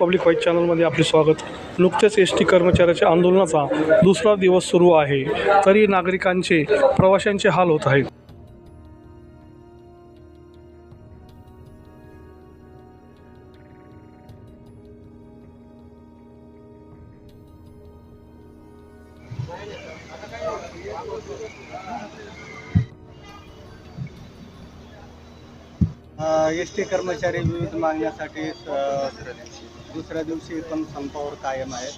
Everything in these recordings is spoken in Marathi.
पब्लिक व्हाईस चॅनलमध्ये आपले स्वागत. नुकतेच एस टी कर्मचाऱ्याच्या आंदोलनाचा दुसरा दिवस सुरू आहे. तरी नागरिकांचे प्रवाशांचे हाल होत आहेत. एस टी कर्मचारी विविध मागण्यासाठी दुसऱ्या दिवशी पण संपावर कायम आहे.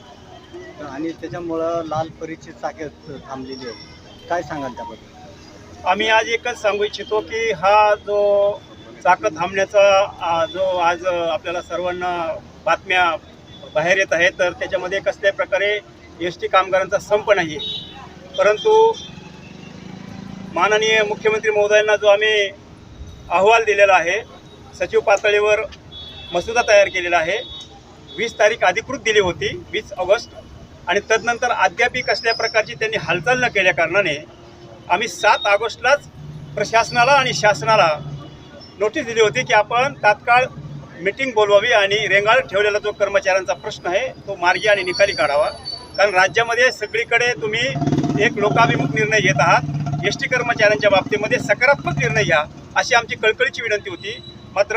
आणि त्याच्यामुळं लाल परीची चाके थांबलेली आहे. काय सांगाल त्याबद्दल? आम्ही आज एकच सांगू इच्छितो की हा जो चाकं थांबण्याचा जो आज आपल्याला सर्वांना बातम्या बाहेर येत आहेत तर त्याच्यामध्ये कसल्याही प्रकारे एस टी कामगारांचा संप नाही. परंतु माननीय मुख्यमंत्री महोदयांना जो आम्ही अहवाल दिलेला आहे सचिव पातळीवर मसुदा तयार केलेला आहे वीस तारीख अधिकृत दिली होती वीस ऑगस्ट. आणि तदनंतर अद्यापही कसल्या प्रकारची त्यांनी हालचाल न केल्या कारणाने आम्ही सात ऑगस्टलाच प्रशासनाला आणि शासनाला नोटीस दिली होती की आपण तात्काळ मिटिंग बोलवावी आणि रेंगाळ ठेवलेला जो कर्मचाऱ्यांचा प्रश्न आहे तो मार्गी आणि निकाली काढावा. कारण राज्यामध्ये सगळीकडे तुम्ही एक लोकाभिमुख निर्णय घेत आहात. एस टी कर्मचाऱ्यांच्या बाबतीमध्ये सकारात्मक निर्णय घ्या अशी आमची कळकळीची विनंती होती. मात्र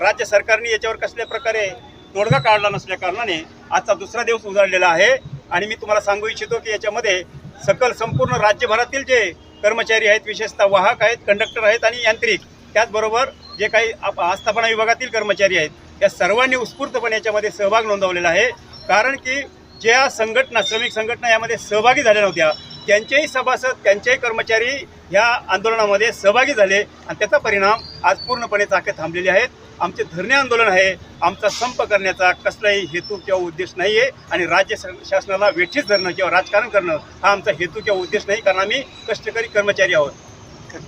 राज्य सरकारने याच्यावर कसल्या प्रकारे तोडगा काढला नसल्या कारणाने आजचा दुसरा दिवस उजाडलेला आहे. आणि मी तुम्हाला सांगू इच्छितो की याच्यामध्ये सकल संपूर्ण राज्यभरातील जे कर्मचारी आहेत विशेषतः वाहक आहेत कंडक्टर आहेत आणि यांत्रिक त्याचबरोबर जे काही आप- आस्थापना विभागातील कर्मचारी आहेत या सर्वांनी उत्स्फूर्तपणे याच्यामध्ये सहभाग नोंदवलेला आहे. कारण की ज्या संघटना श्रमिक संघटना यामध्ये सहभागी झाल्या नव्हत्या त्यांचेही सभासद त्यांचेही कर्मचारी ह्या आंदोलनामध्ये सहभागी झाले आणि त्याचा परिणाम आज पूर्णपणे चाके थांबलेले आहेत. आमचे धरणे आंदोलन आहे. आमचा संप करण्याचा कसलाही हेतू किंवा उद्देश नाही आहे आणि राज्य शासनाला वेठीस धरणं किंवा राजकारण करणं हा आमचा हेतू किंवा उद्देश नाही कारण आम्ही कष्टकरी कर्मचारी आहोत.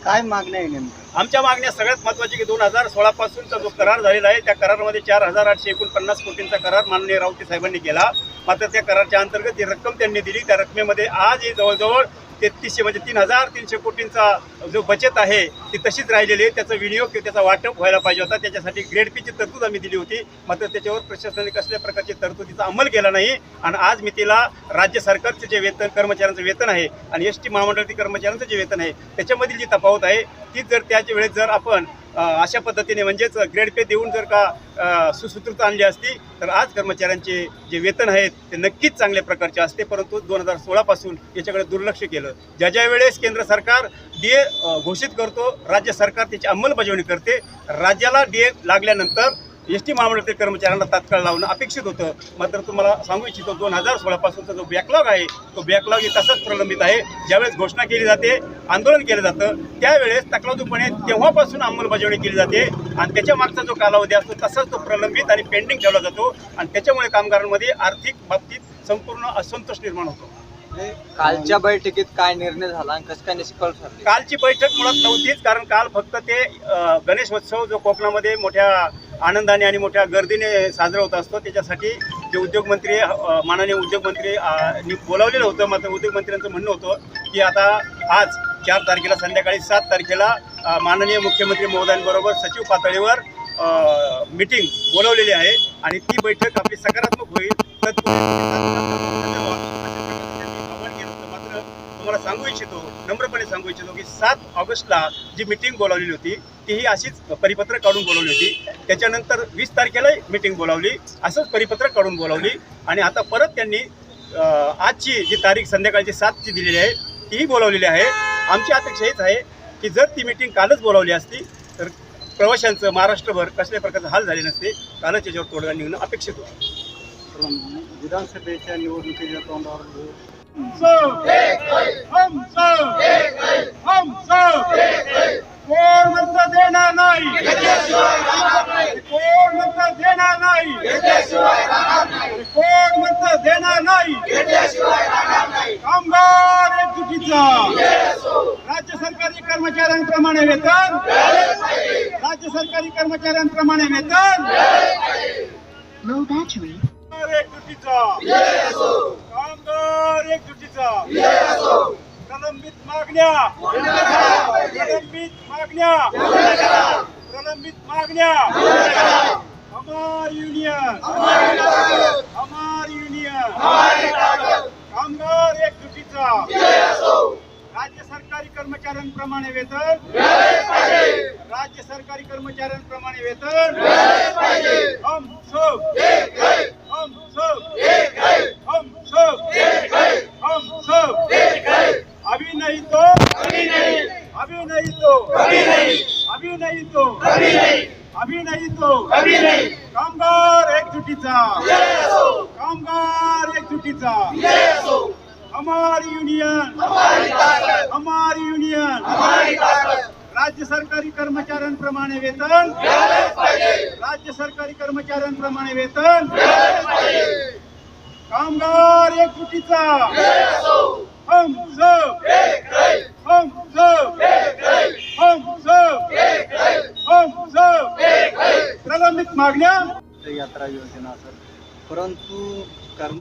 काय मागण्या आहे नेमकं? आमच्या मागण्या सगळ्यात महत्त्वाची की दोन हजार सोळापासूनचा जो करार झालेला आहे त्या करारामध्ये चार हजार आठशे एकोणपन्नास कोटींचा करार माननीय रावते साहेबांनी केला. मात्र त्या कराराच्या अंतर्गत जी रक्कम त्यांनी दिली त्या रकमेमध्ये आज ही जवळजवळ तेहतीसशे म्हणजे तीन हजार तीनशे कोटींचा जो बचत आहे ती तशीच राहिलेली आहे. त्याचा विनियोग किंवा त्याचा वाटप व्हायला पाहिजे होता. त्याच्यासाठी ग्रेड पीची तरतूद आम्ही दिली होती. मात्र त्याच्यावर प्रशासनाने कसल्या प्रकारची तरतुदीचा अंमल केला नाही. आणि आज मी तिला राज्य सरकारचे जे वेतन कर्मचाऱ्यांचं वेतन आहे आणि एस टी महामंडळातील कर्मचाऱ्यांचं जे वेतन आहे त्याच्यामधील जी तफावत आहे तीच जर त्याच्या वेळेस जर आपण अशा पद्धतीने म्हणजेच ग्रेड पे देऊन जर का सुसूत्रता आणली असती तर आज कर्मचाऱ्यांचे जे वेतन आहेत ते नक्कीच चांगल्या प्रकारचे असते. परंतु दोन हजार सोळापासून याच्याकडे दुर्लक्ष केलं. ज्या ज्या वेळेस केंद्र सरकार डी ए घोषित करतो राज्य सरकार त्याची अंमलबजावणी करते. राज्याला डी ए लागल्यानंतर एस टी महामंडळातील कर्मचाऱ्यांना तात्काळ लावणं अपेक्षित होतं. मात्र तुम्हाला सांगू इच्छितो दोन हजार सोळापासूनचा जो बॅकलॉग आहे तो बॅकलॉग ही तसंच प्रलंबित आहे. ज्यावेळेस घोषणा केली जाते आंदोलन केलं जातं त्यावेळेस तकलादूपणे तेव्हापासून अंमलबजावणी केली जाते. आणि त्याच्या मागचा जो कालावधी असतो तसाच तो प्रलंबित आणि पेंडिंग ठेवला जातो. आणि त्याच्यामुळे कामगारांमध्ये आर्थिक बाबतीत संपूर्ण असंतोष निर्माण होतो. कालच्या बैठकीत काय निर्णय झाला आणि कसं काय निष्कळ कालची बैठक मुळात नव्हतीच कारण काल फक्त ते अ, गणेशोत्सव जो कोकणामध्ये मोठ्या आनंदाने आणि मोठ्या गर्दीने साजरा होत असतो. त्याच्यासाठी जे उद्योगमंत्री माननीय उद्योगमंत्री बोलावलेलं होतं मात्र उद्योगमंत्र्यांचं म्हणणं होतं की आता आज चार तारखेला संध्याकाळी सात तारखेला माननीय मुख्यमंत्री महोदयांबरोबर सचिव पातळीवर मीटिंग बोलवलेली आहे आणि ती बैठक आपली सकारात्मक होईल. तर सांगू इच्छितो नम्रपणे सांगू इच्छितो की सात ऑगस्टला जी मिटिंग बोलावलेली होती तीही अशीच परिपत्रक काढून बोलावली होती. त्याच्यानंतर वीस तारखेलाही मिटिंग बोलावली असंच परिपत्रक काढून बोलावली. आणि आता परत त्यांनी आजची जी तारीख संध्याकाळची सातची दिलेली आहे तीही बोलावलेली आहे. आमची अपेक्षा हीच आहे की जर ती मिटिंग कालच बोलावली असती तर प्रवाशांचं महाराष्ट्रभर कसल्या प्रकारचे हाल झाले नसते कालच याच्यावर तोडगा निघणं अपेक्षित होतं. विधानसभेच्या निवडणुकीच्या तोंडावर कोण म्हणतं देणार नाही? कोण म्हणतं देणार नाही? कोण म्हणतं देणार नाही? कामगार एकजुटीचा। राज्य सरकारी कर्मचाऱ्यांप्रमाणे वेतन। राज्य सरकारी कर्मचाऱ्यांप्रमाणे वेतन। Low battery. एक जुटीचा प्रलंबित मागण्या. प्रलंबित मागण्या. प्रलंबित मागण्या. अमर युनियन अमर युनियन कामगार एकजुटीचा. राज्य सरकारी कर्मचाऱ्यांप्रमाणे वेतन राज्य सरकारी कर्मचाऱ्यांप्रमाणे वेतन हम सब हम सब हम सब हम सब अभी नहीं तो अभी नहीं तो अभी नहीं तो अभी नहीं तो कामगार एकजुटीचा. कामगार एकजुटीचा. हमारी युनियन. हमारी युनियन. राज्य सरकारी कर्मचाऱ्यांप्रमाणे वेतन. राज्य सरकारी कर्मचाऱ्यांप्रमाणे वेतन. कामगार एकजुटीचा हम सब हम सब हम सब हम सब प्रलंबित मागण्या? यात्रा योजना सर परंतु